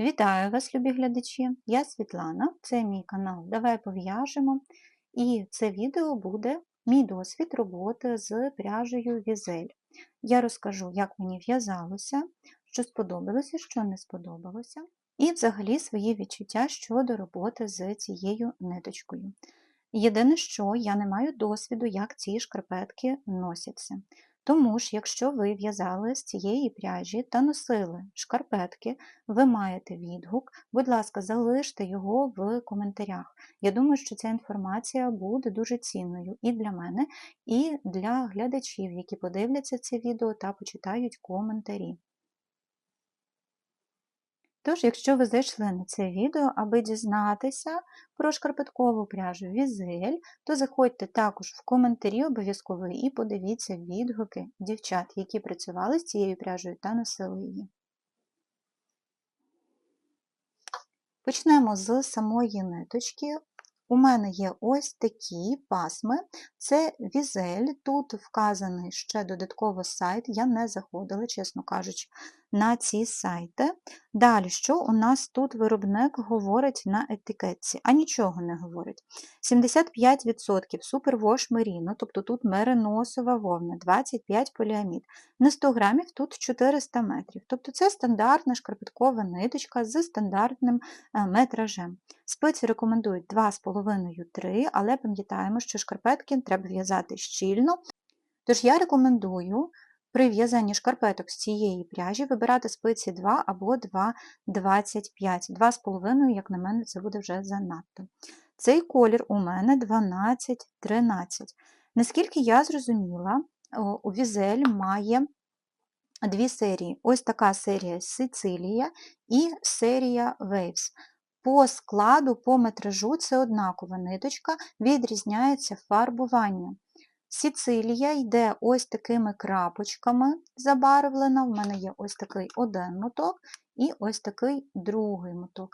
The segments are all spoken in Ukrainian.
Вітаю вас, любі глядачі! Я Світлана, це мій канал Давай пов'яжемо. І це відео буде мій досвід роботи з пряжею Візель. Я розкажу, як мені в'язалося, що сподобалося, що не сподобалося, і взагалі свої відчуття щодо роботи з цією ниточкою. Єдине, що я не маю досвіду, як ці шкарпетки носяться. Тому ж, якщо ви в'язали з цієї пряжі та носили шкарпетки, ви маєте відгук, будь ласка, залиште його в коментарях. Я думаю, що ця інформація буде дуже цінною і для мене, і для глядачів, які подивляться це відео та почитають коментарі. Тож, якщо ви зайшли на це відео, аби дізнатися про шкарпеткову пряжу Візель, то заходьте також в коментарі обов'язково і подивіться відгуки дівчат, які працювали з цією пряжею та носили її. Почнемо з самої ниточки. У мене є ось такі пасми, це візель, тут вказаний ще додатково сайт, я не заходила, чесно кажучи, на ці сайти. Далі, що у нас тут виробник говорить на етикетці, а нічого не говорить. 75% супервош меріно, тобто тут мериносова вовна, 25 поліамід. На 100 грамів тут 400 метрів. Тобто це стандартна шкарпеткова ниточка з стандартним е, метражем. Спиці рекомендують 2,5-3, але пам'ятаємо, що шкарпетки треба в'язати щільно. Тож я рекомендую при в'язанні шкарпеток з цієї пряжі вибирати спиці 2 або 2,25. 2,5, як на мене, це буде вже занадто. Цей колір у мене 12-13. Наскільки я зрозуміла, у Візель має дві серії. Ось така серія Сицилія і серія Waves. По складу, по метражу це однакова ниточка, відрізняється фарбування. Сіцилія йде ось такими крапочками забарвлена. У мене є ось такий один моток і ось такий другий моток.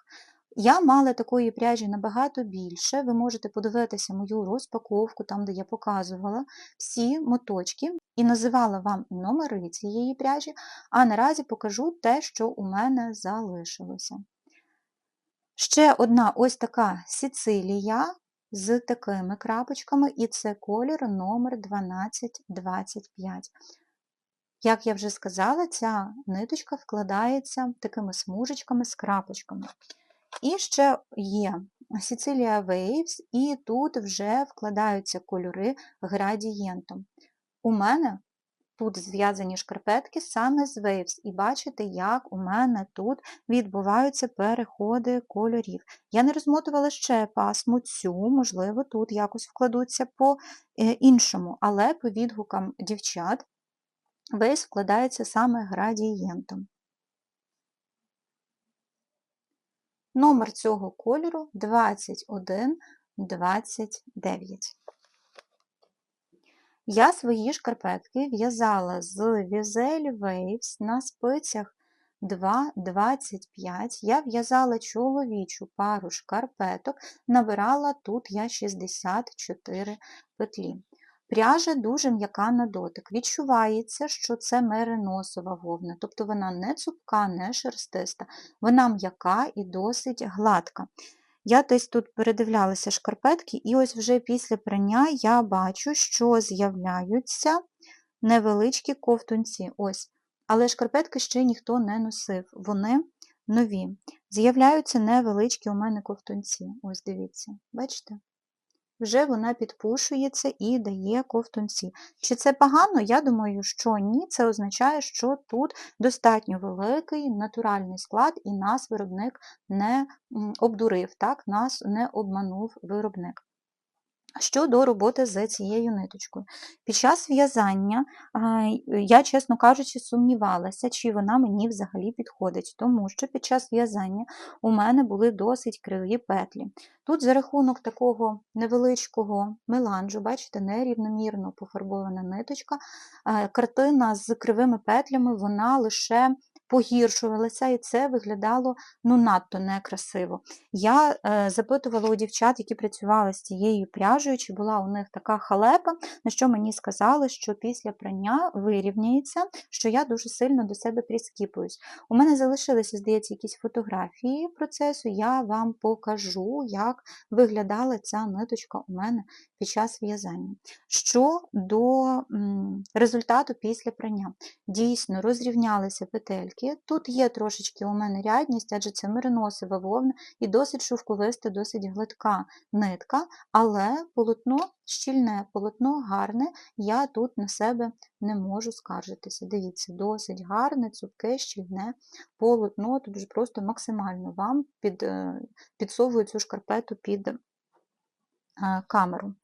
Я мала такої пряжі набагато більше. Ви можете подивитися мою розпаковку, там, де я показувала всі моточки і називала вам номери цієї пряжі, а наразі покажу те, що у мене залишилося. Ще одна ось така Сіцилія з такими крапочками, і це колір номер 1225. Як я вже сказала, ця ниточка вкладається такими смужечками з крапочками. І ще є Sicilia Waves, і тут вже вкладаються кольори градієнтом. У мене Тут зв'язані шкарпетки саме з Waves, і бачите, як у мене тут відбуваються переходи кольорів. Я не розмотувала ще пасму цю, можливо, тут якось вкладуться по е, але по відгукам дівчат Waves вкладається саме градієнтом. Номер цього кольору 2129. Я свої шкарпетки в'язала з Vizelle Waves на спицях 2,25. Я в'язала чоловічу пару шкарпеток, набирала тут я 64 петлі. Пряжа дуже м'яка на дотик. Відчувається, що це мериносова вовна, тобто вона не цупка, не шерстиста, вона м'яка і досить гладка. Я десь тут передивлялася шкарпетки, і ось вже після прання я бачу, що з'являються невеличкі ковтунці. Ось. Але шкарпетки ще ніхто не носив, вони нові. З'являються невеличкі у мене ковтунці. Ось дивіться, бачите? Вже вона підпушується і дає ковтунці. Чи це погано? Я думаю, що ні. Це означає, що тут достатньо великий натуральний склад, і нас виробник не обдурив, так? нас не обманув виробник. Щодо роботи з цією ниточкою. Під час в'язання, я, чесно кажучи, сумнівалася, чи вона мені взагалі підходить, тому що під час в'язання у мене були досить криві петлі. Тут за рахунок такого невеличкого меланжу, бачите, нерівномірно пофарбована ниточка, картина з кривими петлями, вона лише погіршувалася, і це виглядало ну надто некрасиво. Я е, запитувала у дівчат, які працювали з цією пряжею, чи була у них така халепа, на що мені сказали, що після прання вирівняється, що я дуже сильно до себе прискіпуюсь. У мене залишилися, здається, якісь фотографії процесу, я вам покажу, як виглядала ця ниточка у мене під час в'язання. Що до м, результату після прання. Дійсно, розрівнялися петельки. Тут є трошечки у мене рядність, адже це мериносова вовна і досить шовковиста, досить гладка нитка, але полотно щільне, полотно гарне, я тут на себе не можу скаржитися. Дивіться, досить гарне, цупке, щільне полотно, тут вже просто максимально вам під, е, підсовую цю шкарпету під е, камеру.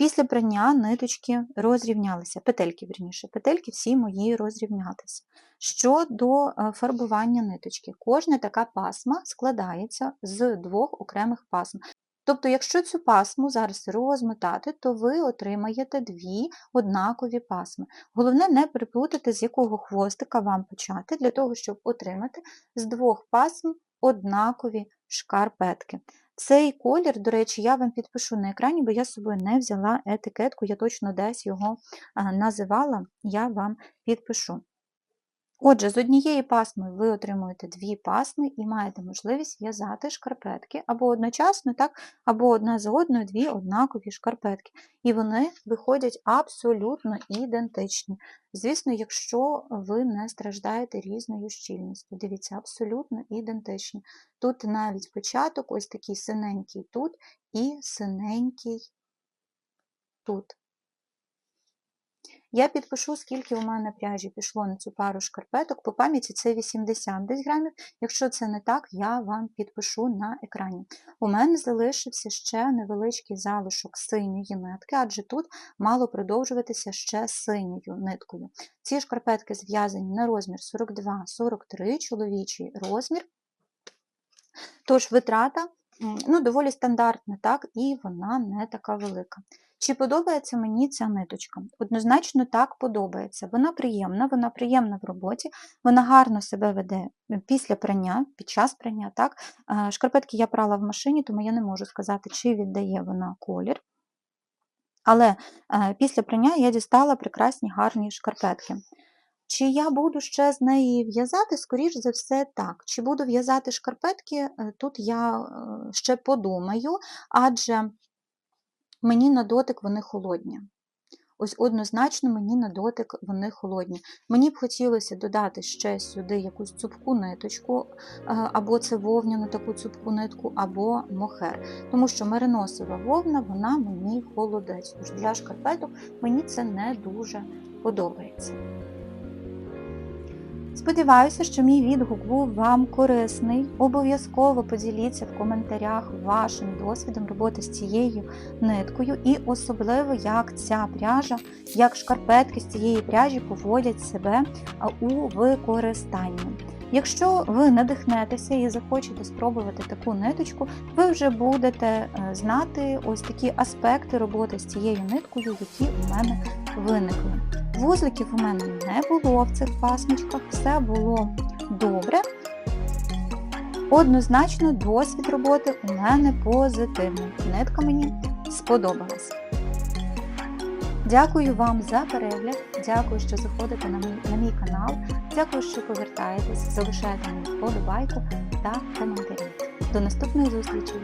Після прання ниточки розрівнялися, петельки, верніше, петельки всі мої розрівнятися. Щодо е, фарбування ниточки, кожна така пасма складається з двох окремих пасм. Тобто, якщо цю пасму зараз розмотати, то ви отримаєте дві однакові пасми. Головне не переплутати, з якого хвостика вам почати, для того, щоб отримати з двох пасм однакові шкарпетки. Цей колір, до речі, я вам підпишу на екрані, бо я з собою не взяла етикетку, я точно десь його називала, я вам підпишу. Отже, з однієї пасми ви отримуєте дві пасми і маєте можливість в'язати шкарпетки або одночасно, так, або одна за одною дві однакові шкарпетки. І вони виходять абсолютно ідентичні. Звісно, якщо ви не страждаєте різною щільністю. Дивіться, абсолютно ідентичні. Тут навіть початок, ось такий синенький тут і синенький тут. Я підпишу, скільки у мене пряжі пішло на цю пару шкарпеток. По пам'яті це 80 десь грамів. Якщо це не так, я вам підпишу на екрані. У мене залишився ще невеличкий залишок синьої нитки, адже тут мало продовжуватися ще синьою ниткою. Ці шкарпетки зв'язані на розмір 42-43, чоловічий розмір. Тож витрата ну, доволі стандартна, так, і вона не така велика. Чи подобається мені ця ниточка? Однозначно так подобається. Вона приємна, вона приємна в роботі, вона гарно себе веде після прання, під час прання. так. Шкарпетки я прала в машині, тому я не можу сказати, чи віддає вона колір. Але після прання я дістала прекрасні гарні шкарпетки. Чи я буду ще з неї в'язати, скоріш за все, так. Чи буду в'язати шкарпетки, е, тут я е, ще подумаю, адже мені на дотик вони холодні. Ось однозначно мені на дотик вони холодні. Мені б хотілося додати ще сюди якусь цупку ниточку, е, або це вовняну таку цупку нитку, або мохер. Тому що мериносова вовна, вона мені холодець. Тож для шкарпеток мені це не дуже подобається. Сподіваюся, що мій відгук був вам корисний. Обов'язково поділіться в коментарях вашим досвідом роботи з цією ниткою, і особливо, як ця пряжа, як шкарпетки з цієї пряжі поводять себе у використанні. Якщо ви надихнетеся і захочете спробувати таку ниточку, ви вже будете е, знати ось такі аспекти роботи з цією ниткою, які у мене виникли. Вузликів у мене не було в цих пасмочках, все було добре. Однозначно, досвід роботи у мене позитивний. Нитка мені сподобалась. Дякую вам за перегляд, дякую, що заходите на мій, на мій канал, дякую, що повертаєтесь, залишаєте мені вподобайку та коментарі. До наступної зустрічі!